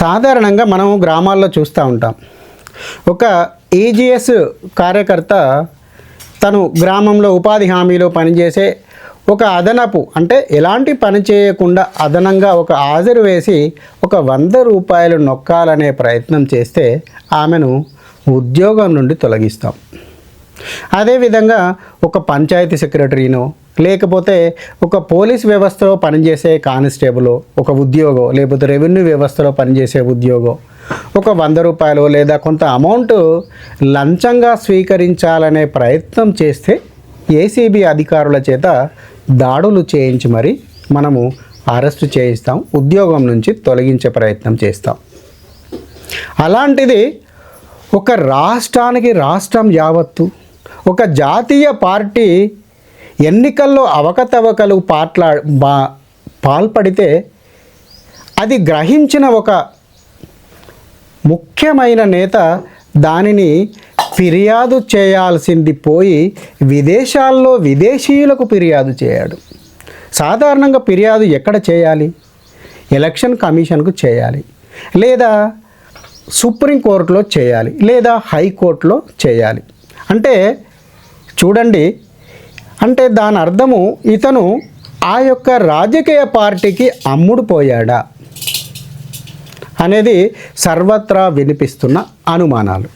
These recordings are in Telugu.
సాధారణంగా మనం గ్రామాల్లో చూస్తూ ఉంటాం. ఒక ఏజిఎస్ కార్యకర్త తను గ్రామంలో ఉపాధి హామీలో పనిచేసే ఒక అదనపు అంటే ఎలాంటి పని చేయకుండా అదనంగా ఒక హాజరు వేసి ఒక వంద రూపాయలు నొక్కాలనే ప్రయత్నం చేస్తే ఆమెను ఉద్యోగం నుండి తొలగిస్తాం. అదేవిధంగా ఒక పంచాయతీ సెక్రటరీనో లేకపోతే ఒక పోలీస్ వ్యవస్థలో పనిచేసే కానిస్టేబుల్ ఒక ఉద్యోగం లేకపోతే రెవెన్యూ వ్యవస్థలో పనిచేసే ఉద్యోగం ఒక వంద రూపాయలు లేదా కొంత అమౌంట్ లంచంగా స్వీకరించాలనే ప్రయత్నం చేస్తే ఏసీబీ అధికారుల చేత దాడులు చేయించి మరి మనము అరెస్టు చేయిస్తాం ఉద్యోగం నుంచి తొలగించే ప్రయత్నం చేస్తాం. అలాంటిది ఒక రాష్ట్రానికి రాష్ట్రం యావత్తు ఒక జాతీయ పార్టీ ఎన్నికల్లో అవకతవకలు పాట్లా పాల్పడితే అది గ్రహించిన ఒక ముఖ్యమైన నేత దానిని ఫిర్యాదు చేయాల్సింది పోయి విదేశాల్లో విదేశీయులకు ఫిర్యాదు చేయాడు. సాధారణంగా ఫిర్యాదు ఎక్కడ చేయాలి? ఎలక్షన్ కమిషన్కు చేయాలి. లేదా సుప్రీంకోర్టులో చేయాలి. లేదా హైకోర్టులో చేయాలి. అంటే చూడండి. అంటే దాని అర్థము ఇతను ఆ యొక్క రాజకీయ పార్టీకి అమ్ముడుపోయాడా అనేది సర్వత్రా వినిపిస్తున్న అనుమానాలు.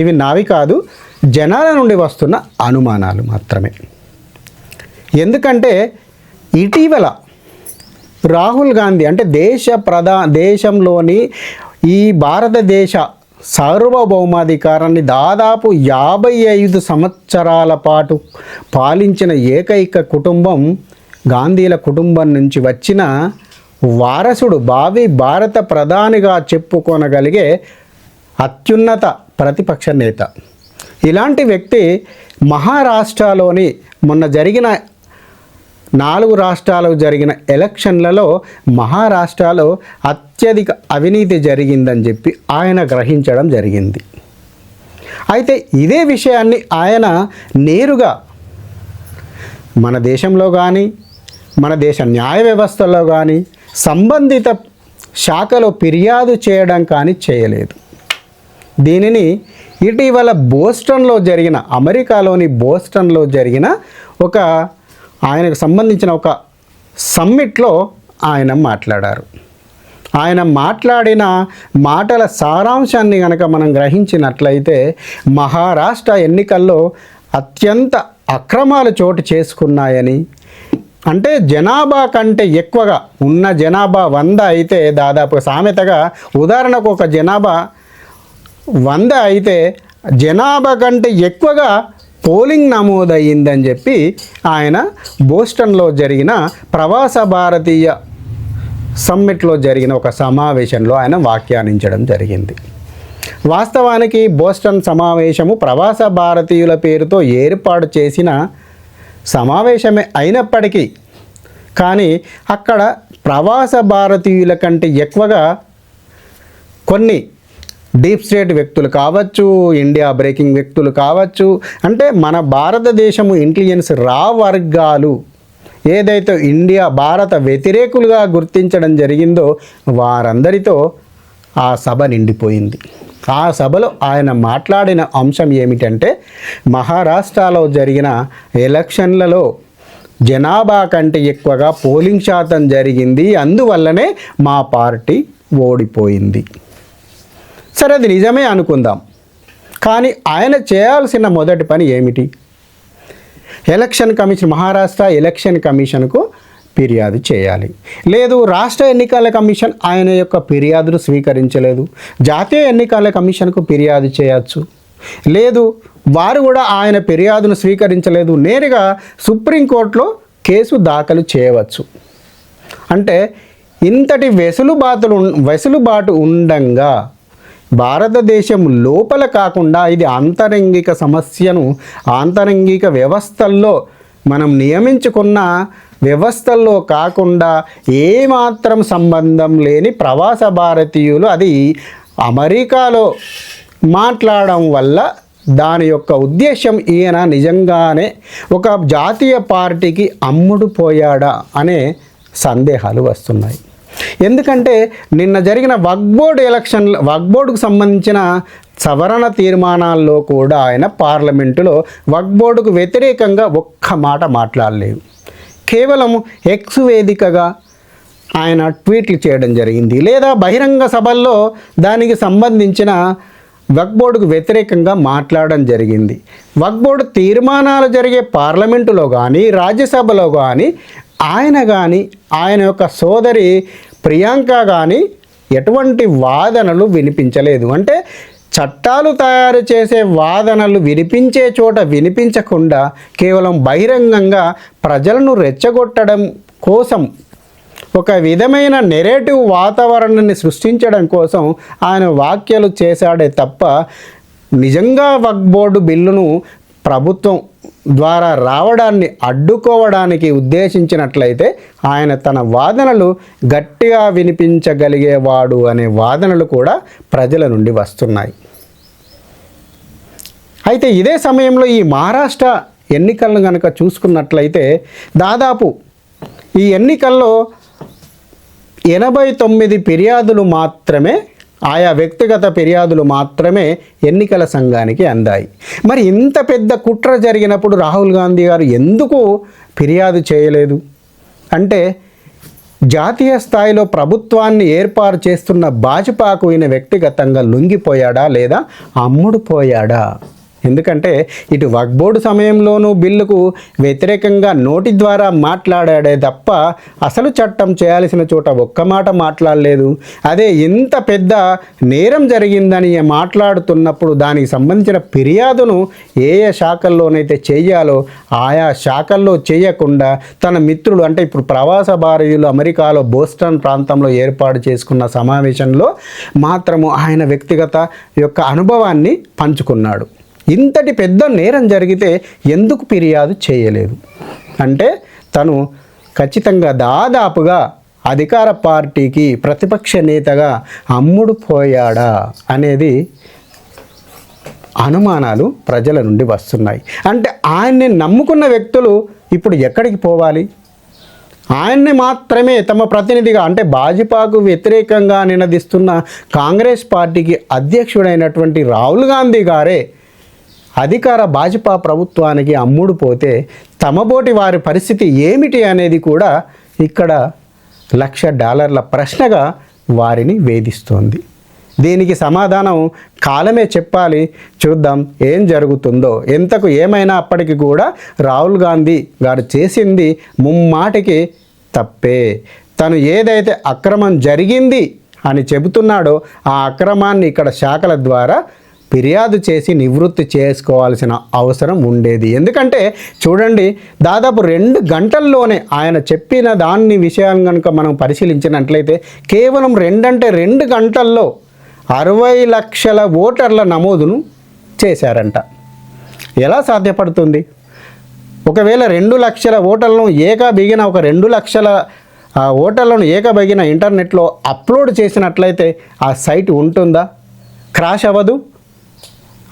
ఇవి నావి కాదు జనాల నుండి వస్తున్న అనుమానాలు మాత్రమే. ఎందుకంటే ఇటీవల రాహుల్ గాంధీ అంటే దేశ ప్రధా దేశంలోని ఈ భారతదేశ సార్వభౌమాధికారాన్ని దాదాపు యాభై ఐదు సంవత్సరాల పాటు పాలించిన ఏకైక కుటుంబం గాంధీల కుటుంబం నుంచి వచ్చిన వారసుడు భావి భారత ప్రధానిగా చెప్పుకొనగలిగే అత్యున్నత ప్రతిపక్ష నేత. ఇలాంటి వ్యక్తి మహారాష్ట్రలోని మొన్న జరిగిన నాలుగు రాష్ట్రాలకు జరిగిన ఎలక్షన్లలో మహారాష్ట్రలో అత్యధిక అవినీతి జరిగిందని చెప్పి ఆయన గ్రహించడం జరిగింది. అయితే ఇదే విషయాన్ని ఆయన నేరుగా మన దేశంలో కానీ మన దేశ న్యాయ వ్యవస్థలో కానీ సంబంధిత శాఖలో ఫిర్యాదు చేయడం కానీ చేయలేదు. దీనిని ఇటీవల బోస్టన్లో జరిగిన అమెరికాలోని బోస్టన్లో జరిగిన ఒక ఆయనకు సంబంధించిన ఒక సమ్మిట్లో ఆయన మాట్లాడారు. ఆయన మాట్లాడిన మాటల సారాంశాన్ని కనుక మనం గ్రహించినట్లయితే మహారాష్ట్ర ఎన్నికల్లో అత్యంత అక్రమాలు చోటు చేసుకున్నాయని అంటే జనాభా కంటే ఎక్కువగా ఉన్న జనాభా వంద అయితే దాదాపు సామెతగా ఉదాహరణకు ఒక జనాభా వంద అయితే జనాభా కంటే ఎక్కువగా పోలింగ్ నమోదయ్యిందని చెప్పి ఆయన బోస్టన్లో జరిగిన ప్రవాస భారతీయ సమ్మిట్లో జరిగిన ఒక సమావేశంలో ఆయన వ్యాఖ్యానించడం జరిగింది. వాస్తవానికి బోస్టన్ సమావేశము ప్రవాస భారతీయుల పేరుతో ఏర్పాటు చేసిన సమావేశమే అయినప్పటికీ కానీ అక్కడ ప్రవాస భారతీయుల కంటే ఎక్కువగా కొన్ని డీప్ స్టేట్ వ్యక్తులు కావచ్చు ఇండియా బ్రేకింగ్ వ్యక్తులు కావచ్చు అంటే మన భారతదేశము ఇంటెలిజెన్స్ రా వర్గాలు. ఏదైతే ఇండియా భారత వ్యతిరేకులుగా గుర్తించడం జరిగిందో వారందరితో ఆ సభ నిండిపోయింది. ఆ సభలో ఆయన మాట్లాడిన అంశం ఏమిటంటే మహారాష్ట్రలో జరిగిన ఎలక్షన్లలో జనాభా కంటే ఎక్కువగా పోలింగ్ శాతం జరిగింది. అందువల్లనే మా పార్టీ ఓడిపోయింది. సరే అది నిజమే అనుకుందాం. కానీ ఆయన చేయాల్సిన మొదటి పని ఏమిటి? ఎలక్షన్ కమిషన్ మహారాష్ట్ర ఎలక్షన్ కమిషన్కు ఫిర్యాదు చేయాలి. లేదు రాష్ట్ర ఎన్నికల కమిషన్ ఆయన యొక్క ఫిర్యాదును స్వీకరించలేదు. జాతీయ ఎన్నికల కమిషన్కు ఫిర్యాదు చేయవచ్చు లేదు వారు కూడా ఆయన ఫిర్యాదును స్వీకరించలేదు. నేరుగా సుప్రీంకోర్టులో కేసు దాఖలు చేయవచ్చు. అంటే ఇంతటి వెసులుబాటులు వెసులుబాటు ఉండంగా భారతదేశం లోపల కాకుండా ఇది ఆంతరంగిక సమస్యను ఆంతరంగిక వ్యవస్థల్లో మనం నియమించుకున్న వ్యవస్థల్లో కాకుండా ఏమాత్రం సంబంధం లేని ప్రవాస భారతీయులు అది అమెరికాలో మాట్లాడడం వల్ల దాని యొక్క ఉద్దేశం ఈయన నిజంగానే ఒక జాతీయ పార్టీకి అమ్ముడు పోయాడా అనే సందేహాలు వస్తున్నాయి. ఎందుకంటే నిన్న జరిగిన వక్బోర్డ్ ఎలక్షన్ వక్బోర్డుకు సంబంధించిన సవరణ తీర్మానాల్లో కూడా ఆయన పార్లమెంటులో వక్బోర్డుకు వ్యతిరేకంగా ఒక్క మాట మాట్లాడలేదు. కేవలం ఎక్స్ వేదికగా ఆయన ట్వీట్లు చేయడం జరిగింది. లేదా బహిరంగ సభల్లో దానికి సంబంధించిన వక్ బోర్డుకు వ్యతిరేకంగా మాట్లాడడం జరిగింది. వక్ బోర్డు తీర్మానాలు జరిగే పార్లమెంటులో కానీ రాజ్యసభలో కానీ ఆయన కానీ ఆయన యొక్క సోదరి ప్రియాంక కానీ ఎటువంటి వాదనలు వినిపించలేదు. అంటే చట్టాలు తయారు చేసే వాదనలు వినిపించే చోట వినిపించకుండా కేవలం బహిరంగంగా ప్రజలను రెచ్చగొట్టడం కోసం ఒక విధమైన నెరేటివ్ వాతావరణాన్ని సృష్టించడం కోసం ఆయన వ్యాఖ్యలు చేశాడే తప్ప నిజంగా వక్ బోర్డు బిల్లును ప్రభుత్వం ద్వారా రావడాన్ని అడ్డుకోవడానికి ఉద్దేశించినట్లయితే ఆయన తన వాదనలు గట్టిగా వినిపించగలిగేవాడు అనే వాదనలు కూడా ప్రజల నుండి వస్తున్నాయి. అయితే ఇదే సమయంలో ఈ మహారాష్ట్ర ఎన్నికలను కనుక చూసుకున్నట్లయితే దాదాపు ఈ ఎన్నికల్లో ఎనభై తొమ్మిది ఫిర్యాదులు మాత్రమే ఆయా వ్యక్తిగత ఫిర్యాదులు మాత్రమే ఎన్నికల సంఘానికి అందాయి. మరి ఇంత పెద్ద కుట్ర జరిగినప్పుడు రాహుల్ గాంధీ గారు ఎందుకు ఫిర్యాదు చేయలేదు? అంటే జాతీయ స్థాయిలో ప్రభుత్వాన్ని ఏర్పాటు చేస్తున్న భాజపాకు ఈయన వ్యక్తిగతంగా లొంగిపోయాడా లేదా అమ్ముడుపోయాడా? ఎందుకంటే ఇటు వక్ బోర్డు సమయంలోనూ బిల్లుకు వ్యతిరేకంగా నోటి ద్వారా మాట్లాడాడే తప్ప అసలు చట్టం చేయాల్సిన చోట ఒక్క మాట మాట్లాడలేదు. అదే ఇంత పెద్ద నేరం జరిగిందని మాట్లాడుతున్నప్పుడు దానికి సంబంధించిన ఫిర్యాదును ఏ ఏ శాఖల్లోనైతే చేయాలో ఆయా శాఖల్లో చేయకుండా తన మిత్రులు అంటే ఇప్పుడు ప్రవాస భారతీయులు అమెరికాలో బోస్టన్ ప్రాంతంలో ఏర్పాటు చేసుకున్న సమావేశంలో మాత్రము ఆయన వ్యక్తిగత యొక్క అనుభవాన్ని పంచుకున్నాడు. ఇంతటి పెద్ద నేరం జరిగితే ఎందుకు ఫిర్యాదు చేయలేదు? అంటే తను ఖచ్చితంగా దాదాపుగా అధికార పార్టీకి ప్రతిపక్ష నేతగా అమ్ముడు పోయాడా అనేది అనుమానాలు ప్రజల నుండి వస్తున్నాయి. అంటే ఆయన్ని నమ్ముకున్న వ్యక్తులు ఇప్పుడు ఎక్కడికి పోవాలి? ఆయన్ని మాత్రమే తమ ప్రతినిధిగా అంటే భాజపాకు వ్యతిరేకంగా నినదిస్తున్న కాంగ్రెస్ పార్టీకి అధ్యక్షుడైనటువంటి రాహుల్ గాంధీ గారే అధికార భాజపా ప్రభుత్వానికి అమ్ముడు పోతే తమబోటి వారి పరిస్థితి ఏమిటి అనేది కూడా ఇక్కడ లక్ష డాలర్ల ప్రశ్నగా వారిని వేధిస్తోంది. దీనికి సమాధానం కాలమే చెప్పాలి. చూద్దాం ఏం జరుగుతుందో. ఎంతకు ఏమైనా అప్పటికి కూడా రాహుల్ గాంధీ గారు చేసింది ముమ్మాటికి తప్పే. తను ఏదైతే అక్రమం జరిగింది అని చెబుతున్నాడో ఆ అక్రమాన్ని ఇక్కడ శాఖల ద్వారా ఫిర్యాదు చేసి నివృత్తి చేసుకోవాల్సిన అవసరం ఉండేది. ఎందుకంటే చూడండి దాదాపు రెండు గంటల్లోనే ఆయన చెప్పిన దాన్ని విషయం కనుక మనం పరిశీలించినట్లయితే కేవలం రెండంటే రెండు గంటల్లో అరవై లక్షల ఓటర్ల నమోదును చేశారంట. ఎలా సాధ్యపడుతుంది? ఒకవేళ రెండు లక్షల ఓటర్లను ఏకబిగిన ఒక రెండు లక్షల ఓటర్లను ఏకబగిన ఇంటర్నెట్లో అప్లోడ్ చేసినట్లయితే ఆ సైట్ ఉంటుందా? క్రాష్ అవ్వదు?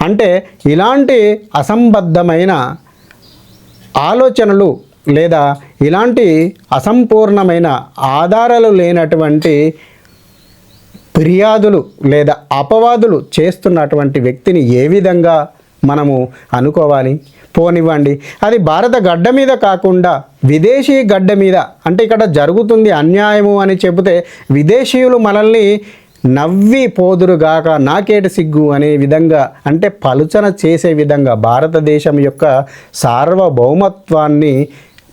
అంటే ఇలాంటి అసంబద్ధమైన ఆలోచనలు లేదా ఇలాంటి అసంపూర్ణమైన ఆధారాలు లేనటువంటి ఫిర్యాదులు లేదా అపవాదులు చేస్తున్నటువంటి వ్యక్తిని ఏ విధంగా మనము అనుకోవాలి? పోనివ్వండి. అది భారత గడ్డ మీద కాకుండా విదేశీ గడ్డ మీద. అంటే ఇక్కడ జరుగుతుంది అన్యాయము అని చెబితే విదేశీయులు మనల్ని నవ్వి పోదురుగాక నాకేటి సిగ్గు అనే విధంగా అంటే పలుచన చేసే విధంగా భారతదేశం యొక్క సార్వభౌమత్వాన్ని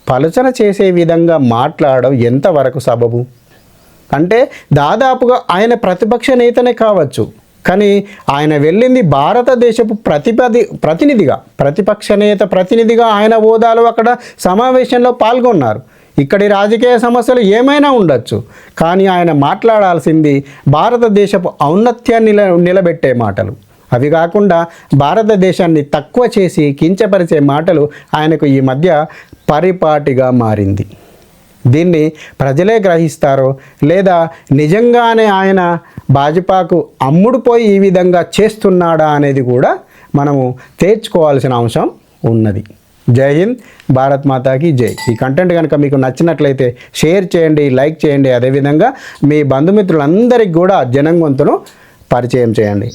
పలుచన చేసే విధంగా మాట్లాడడం ఎంతవరకు సబబు? అంటే దాదాపుగా ఆయన ప్రతిపక్ష నేతనే కావచ్చు కానీ ఆయన వెళ్ళింది భారతదేశపు ప్రతిపది ప్రతినిధిగా ప్రతిపక్ష నేత ప్రతినిధిగా ఆయన హోదాలో అక్కడ సమావేశంలో పాల్గొన్నారు. ఇక్కడి రాజకీయ సమస్యలు ఏమైనా ఉండొచ్చు కానీ ఆయన మాట్లాడాల్సింది భారతదేశపు ఔన్నత్యాన్ని నిలబెట్టే మాటలు. అవి కాకుండా భారతదేశాన్ని తక్కువ చేసి కించపరిచే మాటలు ఆయనకు ఈ మధ్య పరిపాటిగా మారింది. దీన్ని ప్రజలే గ్రహిస్తారో లేదా నిజంగానే ఆయన భాజపాకు అమ్ముడుపోయి ఈ విధంగా చేస్తున్నాడా అనేది కూడా మనము తేర్చుకోవాల్సిన అంశం ఉన్నది. జై హింద్ భారత్ మాతాకి జై. ఈ కంటెంట్ కనుక మీకు నచ్చినట్లయితే షేర్ చేయండి లైక్ చేయండి. అదేవిధంగా మీ బంధుమిత్రులందరికీ కూడా జనం గొంతును పరిచయం చేయండి.